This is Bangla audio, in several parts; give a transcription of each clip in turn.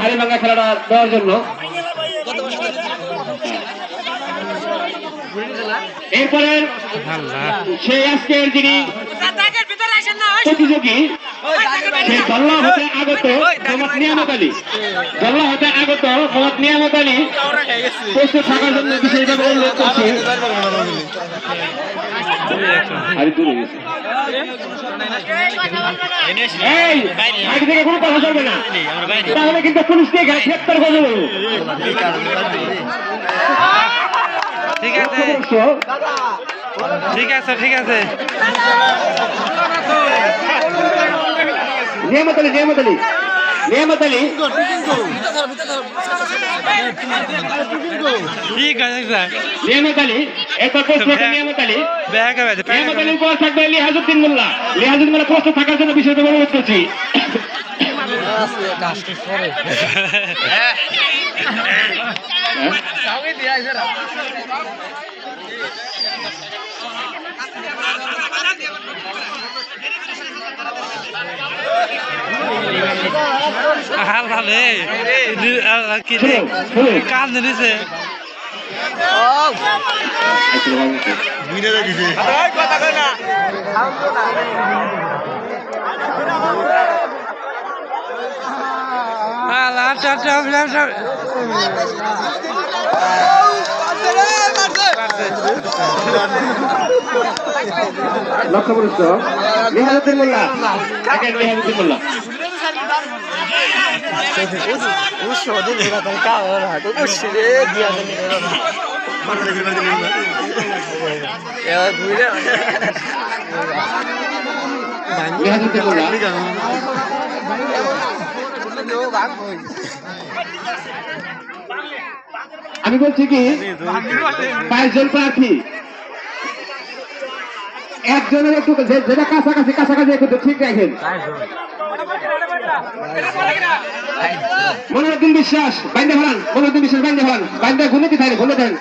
হাড়িভাঙ্গা খেলাটা দেওয়ার জন্য। এরপরে সেই আজকের যিনি প্রতিযোগী, সেই দল্লা হতে আগত মোহাম্মদ নিয়ামত আলী। দল্লা হতে আগত মোহাম্মদ নিয়ামত আলী প্রস্তুত থাকার জন্য বিশেষভাবে অনুরোধ করছি। তাহলে কিন্তু পুলিশ দিয়ে গ্রেপ্তার করে ঠিক আছে ঠিক আছে ঠিক আছে নিয়ামত আলী নিয়ামত আলী নিয়ামত আলী ঠিক আছে নিয়ামত আলী পর থাকবে লিহাজুদ্দিন মোল্লা। লিহাজুদ্দিন মোল্লা প্রস্তুত থাকার জন্য বিশেষভাবে অনুরোধ করছি। হাল্লা রে। কি শুনুন, শুনুন। কান দিছে আলা টা টা টা টা লক্ষ্য পুরস্ক লিহাজুদ্দিন মোল্লা দেখেন লিহাজুদ্দিন মোল্লা লিহাজুদ্দিন মোল্লা আমি বলছি কি? পাঁচজন প্রার্থী। একজনের একটু যেটা কাছাকাছি কাছাকাছি একটু ঠিক রাখেন। মনোরঞ্জন বিশ্বাস, বাইন্দে ফেলান মনোরঞ্জন বিশ্বাস, বাইন্দে ফেলান বাইন্দে ঘুরে দিতে ঘুরে দেন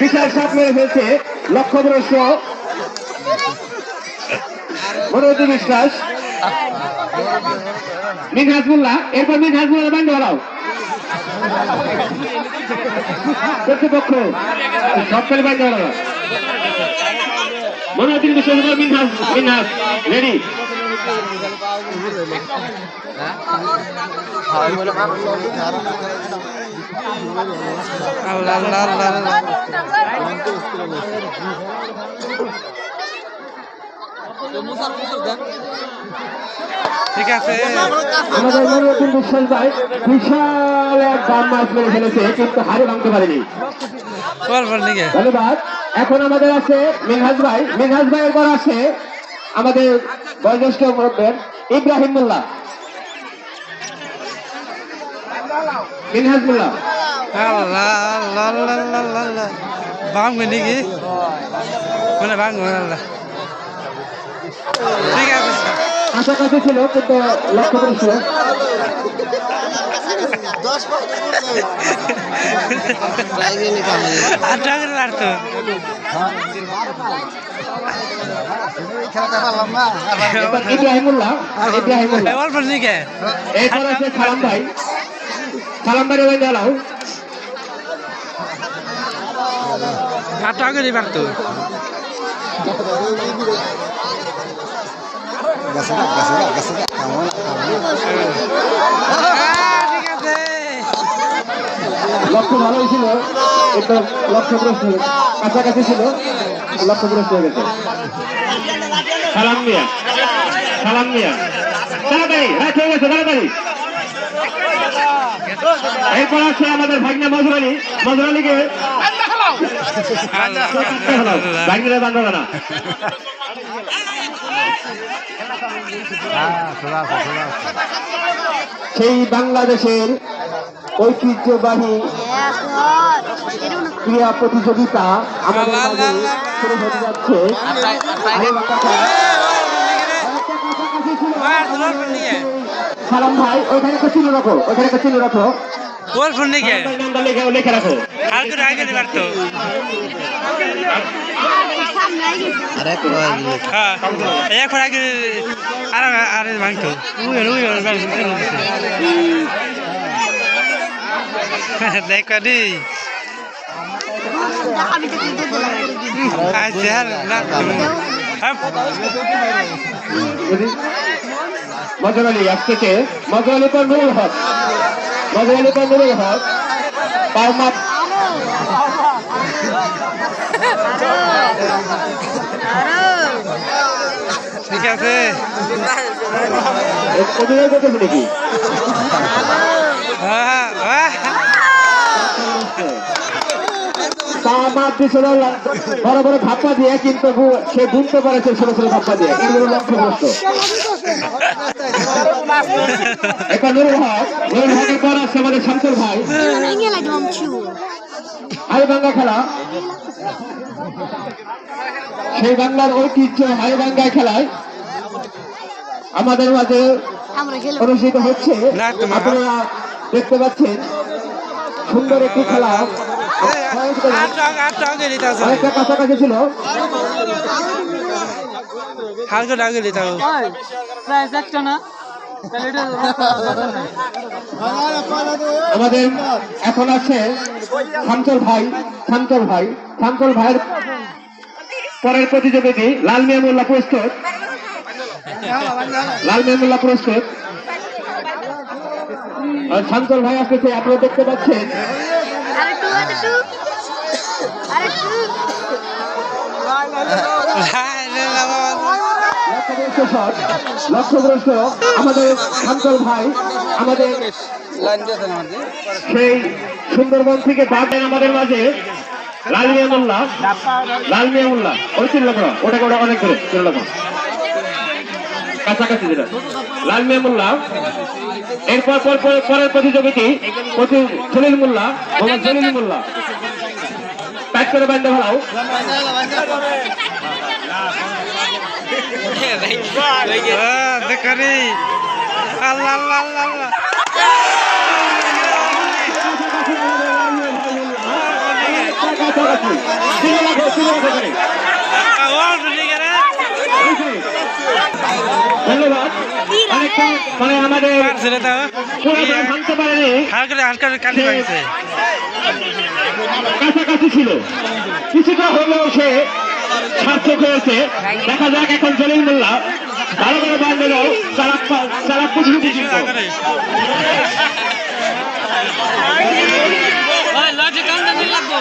বিশাল সাপ মেরে ফেলছে লক্ষ্যভ্রষ্ট। মনোরঞ্জন বিশ্বাস। মিনহাজমুল্লাহ এরপর মিনহাজমুল্লাহ বাইন্দে ফেলাও কর্তৃপক্ষ সবকালে বাইন্দে ফেলাও মনোরঞ্জন বিশ্বাস মিনহাজ মিনহাজ রেডি। আল্লাহ আল্লাহ আল্লাহ আল্লাহ। ঠিক আছে। আমাদের ভাই বিশাল এক দাম মাছ মেরে ফেলেছে কিন্তু হারে ভাঙতে পারেনি। ধন্যবাদ। এখন আমাদের আছে মিনহাজ ভাই। মিনহাজ ভাইয়ের পর আছে আমাদের বয়োজ্যেষ্ঠ মুরব্বের ইব্রাহিম মোল্লা স্যার। কাছাকাছি ছিল কিন্তু লক্ষ্য করেছিল আর টাকা আর তো। এবার ইব্রাহিম মোল্লা ইব্রাহিম মোল্লা অল্প আছে সালাম ভাই। সালাম ভাই ওই জ্বালাও আর টাকা দিবার তো। হ্যাঁ, ঠিক আছে লক্ষ্য ভালোই ছিল কিন্তু লক্ষ্যগ্রস্ত কাছাকাছি ছিল লক্ষ্যগ্রস্ত হয়ে গেছে। সালাম মিয়া। সালাম মিয়া। তাড়াতাড়ি রাত হয়ে গেছে তাড়াতাড়ি। এরপর আছে আমাদের ভাগ্নে মজুর আলী। মজুর আলীকে ভাগ্নে বান্ধব না সেই বাংলাদেশের ঐতিহ্যবাহী ক্রীড়া প্রতিযোগিতা আমাদের মাঝে শুরু হতে যাচ্ছে। সালাম ভাই ওইখানে একটা চিহ্ন রাখো ওইখানে একটা চিহ্ন রাখো। নাকি নামটা লিখে লিখে রাখো আর করে আগে হ্যাঁ উই উই দেখো দি আচ্ছা না। হ্যাঁ। মজর আলী আসতেছে মজর আলী পর নুরুল হক। মজর আলী পর নুরুল হক। পারমাপ ঠিক আছে। হ্যাঁ। হ্যাঁ। বড় বড় ধাপ্পা দিয়ে কিন্তু সে গুনতে পারেছে ছোট ছোট ধাপ্পা দিয়ে এগুলো লক্ষ্যগ্রস্ত এখন নুরুল হক নুরুল হকের পর আসছে আমাদের শামসুল ভাই হাইবাঙ্গা খেলা সেই বাংলার ঐতিহ্য হাইবাঙ্গা খেলায় আমাদের মাঝে অনুষ্ঠিত হচ্ছে। আপনারা দেখতে পাচ্ছেন সুন্দর একটি খেলা। অনেকটা কাছাকাছি ছিল। হালকা আগে নিতে হবে। প্রাইস একটা না? আমাদের এখন আছে শামসুল ভাই শামসুল ভাই শামসুল ভাইয়ের পরের প্রতিযোগিতা লাল মিয়া মোল্লা প্রস্তুত লাল মিয়া মোল্লা প্রস্তুত আর শামসুল ভাই আসতেছে আপনারা দেখতে পাচ্ছেন। শট লক্ষ্যগ্রস্ত আমাদের শামসুল ভাই, আমাদের সেই সুন্দরবন থেকে বাগেন আমাদের মাঝে লাল মিয়া মোল্লা লাল মিয়া মোল্লা ওই চিনল করো ওটাকে ওটা অনেক করে চিনল করো কাছাকাছি যেটা। লাল মিয়া মোল্লা, এরপর পর পর- পরের প্রতিযোগিতা, প্রতি সলিল মোল্লা মোহাম্মদ মোল্লা। প্যাক করে বান্ধে ভালো দেখো রে আল্লাহ আল্লাহ আল্লাহ আল্লাহ ধন্যবাদ মানে কাছাকাছি ছিল কিছুটা হলেও সে সার্থক হয়েছে। দেখা যাক এখন জলিল মোল্লা। ভালো করে বাদ দিল লাগবো।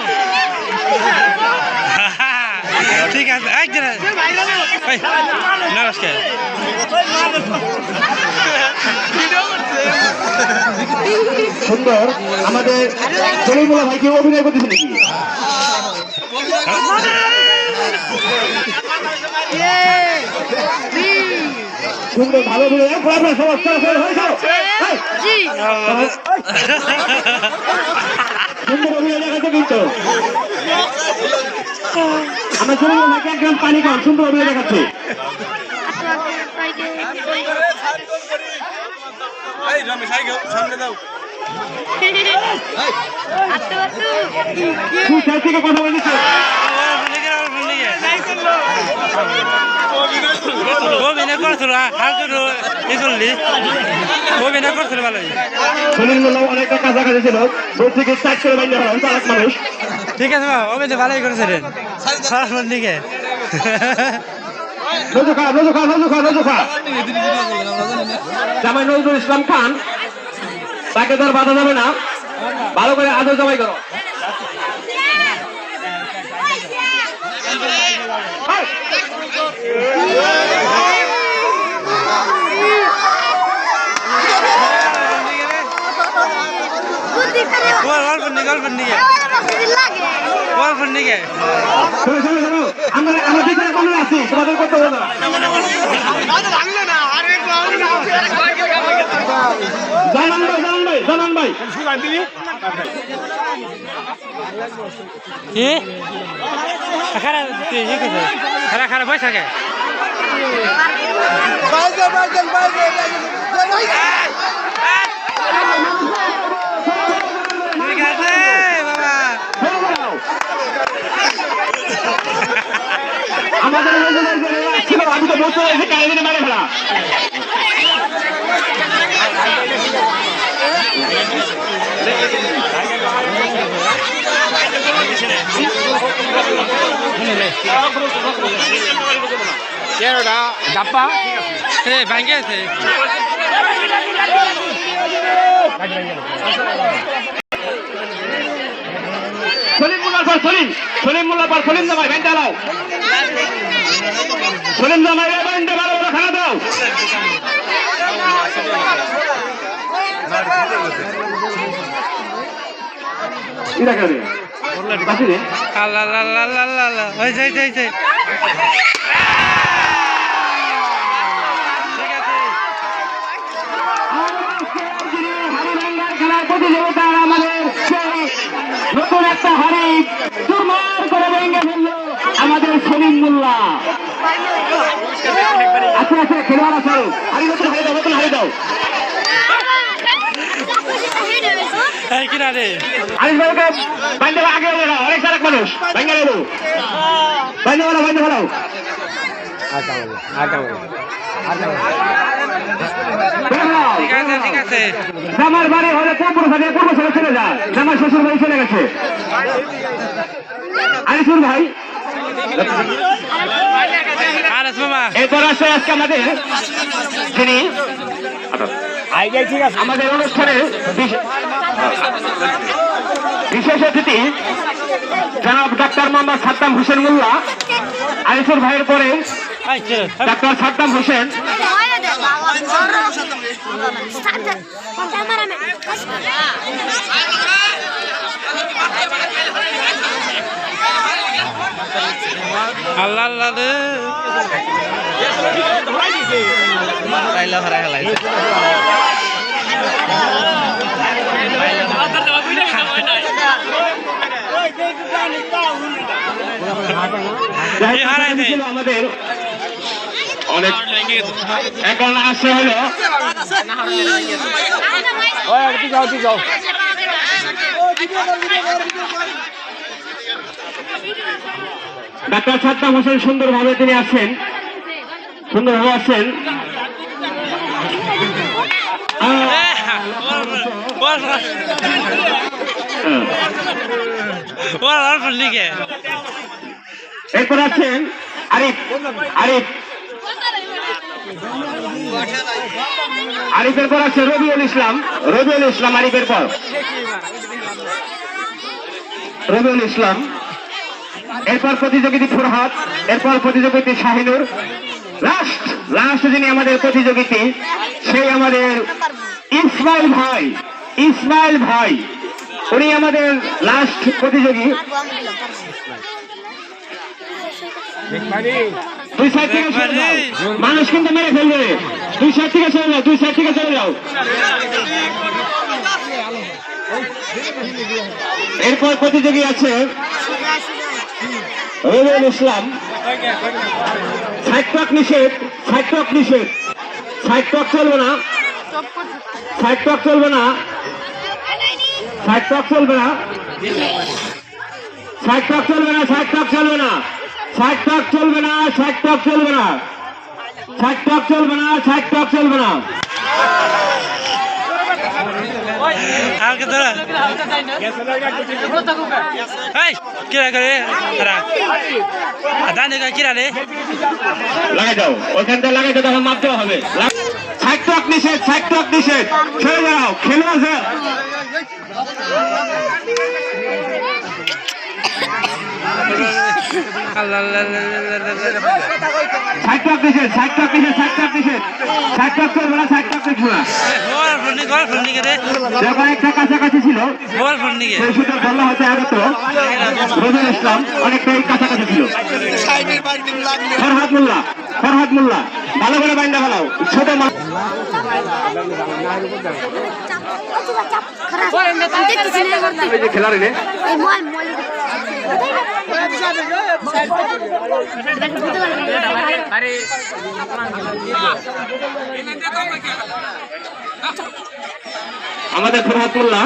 ঠিক আছে একদিন নমস্কার সুন্দর। আমাদের জলিল মোল্লা ভাইকে অভিনয় করতেছে নাকি? সুন্দর ভালো সবাই, চলো, চলো, হয়ে যাও। সুন্দর অভিনয় দেখাচ্ছে কিন্তু। আমরা মোল্লা ভাইকে একদম পানি খান সুন্দর অভিনয় দেখাচ্ছে। সাইড থেকে কথা বলেছিস অভিনয় করছিল হালকা ই করলি। অভিনয় করছিল ভালোই। সলিল মোল্লা অনেকটা কাছাকাছি ছিল। দূর থেকে চার করে বাইরে মানুষ। ঠিক আছে বাবা অভিনয় ভালোই করেছিলেন সারাক্ষণ দিকে জামাই নজরুল ইসলাম খান তাকে তো আর বাধা যাবে না। ভালো করে আদর জামাই করো। এই, বন্নি নিয়ে বন্নি নিয়ে বন্নি শোনো, শোনো, শোনো, আমরা আমরা কোনো আছি তোমাদের কত হলো না জানান ভাই জানান ভাই জানান ভাই কি খারাপ খারাপ খারাপ পয়সা কে বাইরে বাইরে বাইরে আমাদের আমি তো বলতে মেরে ফেলা। এ ভাঙ্গে আছে। সলিম মোল্লার পর সলিম। সলিম মোল্লার পর সলিম জামাই ব্যাংক চালাও সলিম জামাই ব্যাংকে ভালো ভালো খানা দাও। আল্লাহ আল্লাহ আল্লাহ আল্লাহ ওই যাই যাই যাই আমাদের নতুন একটা হরিণ মোল্লা আচ্ছা আচ্ছা খেলোয়াড় আছে। হারি নতুন হারি দাও নতুন হারি দাও। এই কিনা রে। আরিফ ভাইকে বাইন্দে আগে অনেক সারেক মানুষ। বাইন্দে ভালো বাইন্দে ভালো জামার বাড়ি হলে পূর্ব সাথে পূর্ব সাথে চলে যায়? জামার শ্বশুর বাড়ি চলে গেছে। আরিফুল ভাই এরপর আসে আজকে আমাদের যিনি আমাদের অনুষ্ঠানের বিশ- বিশেষ অতিথি জনাব ডাক্তার মোহাম্মদ সাদ্দাম হোসেন মোল্লা আরিফুল ভাইয়ের পরে ডাক্তার সাদ্দাম হোসেন আল্লাহ আল্লাহ রে পাইলা হারা হেলাই আমাদের অনেক এখন আসছে হলো ডাক্তার সাদ্দাম হোসেন সুন্দরভাবে তিনি আছেন। সুন্দরভাবে অল্প এরপর আছেন আরিফ আরিফ। আরিফের পর আছে রবিউল ইসলাম। রবিউল ইসলাম আরিফের পর। রবিউল ইসলাম। এরপর প্রতিযোগিতা ফুরহাদ এরপর প্রতিযোগিতা শাহিনুর। লাস্ট লাস্ট যিনি আমাদের প্রতিযোগিতা, সেই আমাদের ইসমাইল ভাই ইসমাইল ভাই। উনি আমাদের লাস্ট প্রতিযোগী। দুই সাইড থেকে মানুষ কিন্তু মেরে ফেলবে। দুই সাইড থেকে চলে যাও, দুই সাইড থেকে চলে যাও। এরপর প্রতিযোগী আছে রবিউল ইসলাম। সাইড টক নিষেধ সাইড টক নিষেধ। সাইড টক চলবে না। সাইড টক চলবে না। সাইড টক চলবে না। সাইড টক চলবে না সাইড টক চলবে না। সাইড টক চলবে না সাইড টক চলবে না। সাইড টক চলবে না সাইড টক চলবে না। কে ধরা? এই! কিরা করে ধান কিরা রে লাগাই দাও। ওইখান থেকে লাগাই দাও, তখন মাপ দেওয়া হবে। সাইটক নিষেধ সাইটক নিষেধ। খেলে দাঁড়াও খেলে আছে একটা কাছাকাছি ছিল সেই সুতো বললা হতে আগত রোজন ইসলাম অনেকটাই কাছাকাছি ছিল। মোল্লা ভালো করে বাইন্ডা ভালো ছোট খেলার আরে আমাদের ফরহাতুল্লাহ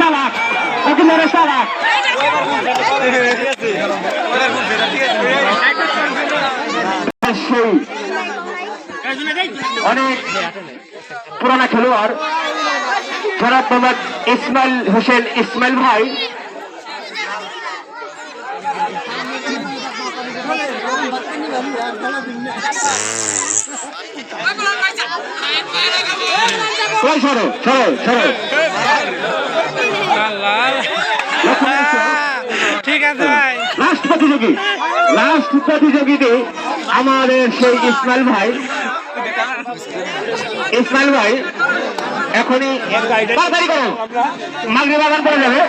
চালাক চালাক অনেক পুরানা খেলোয়াড়। জনাব মোহাম্মদ ইসমাইল হোসেন ইসমাইল ভাই। সরো সরো সরো। ঠিক আছে ভাই। লাস্ট প্রতিযোগী লাস্ট প্রতিযোগীতে আমাদের সেই ইসমাইল ভাই ইসমাইল ভাই এখনই তাড়াতাড়ি করো। মাগরি বাগান করে যাবে।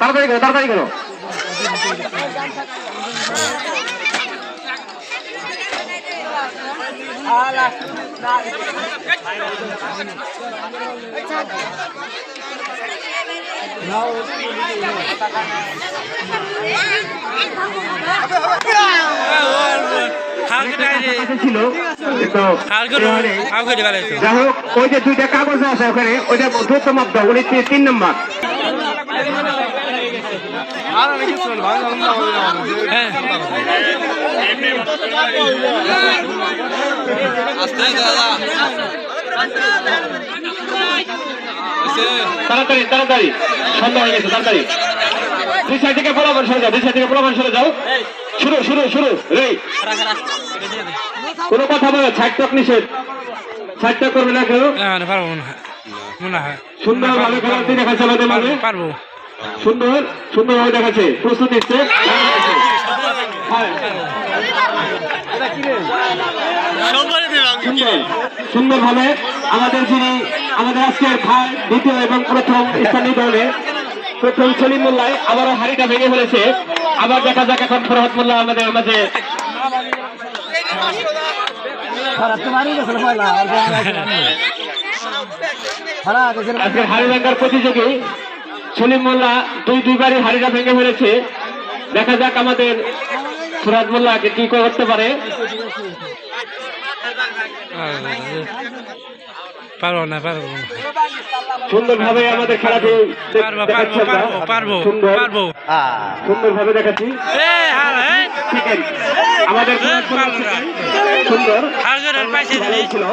তাড়াতাড়ি করো তাড়াতাড়ি করো। কাছে ছিল কিন্তু হালকা এবারে হালকা ডাইরে যাই হোক ওই যে দুইটা কাগজ আছে ওখানে ওইটা দ্রুত মাপ দাও উনি তি- তিন নম্বর। তাড়াতাড়ি তাড়াতাড়ি। সন্ধ্যা হয়ে গেছে তাড়াতাড়ি। দুই সাইড থেকে পোলাপান সরে যাও দুই সাইড থেকে পোলাপান সরে যাও। শুরু শুরু শুরু রেই কোনো কথা বলে ছাইড টক নিষেধ। ছাইড টক করবে না কেউ। না পারব হয়। মনে হয়। সুন্দর ভাবে খেলাতে দেখাচ্ছে আমাদের মাঝে। পারব। সুন্দর সুন্দর ভাবে দেখাচ্ছে। প্রস্তুত নিচ্ছে। সুন্দর সুন্দর ভাবে আমাদের যিনি আমাদের আজকের ভাই দ্বিতীয় এবং প্রথম স্থানীয় দলে প্রথম সলিম মোল্লায় আবারও হাড়িটা ভেঙে ফেলেছে। আবার দেখা যাক এখন ফরহাদ মোল্লা আমাদের মাঝে। আজকের হাড়ি ভাঙ্গার প্রতিযোগী সলিম মোল্লা দুই দুইবারই হাড়িটা ভেঙে ফেলেছে। দেখা যাক আমাদের সুরাজ মোল্লা কি করতে পারে। পারব না পারব সুন্দরভাবে আমাদের খেলাটি পারব পারব পারব পারব পারব। সুন্দরভাবে দেখাচ্ছি। আমাদের সুন্দর। ছিল।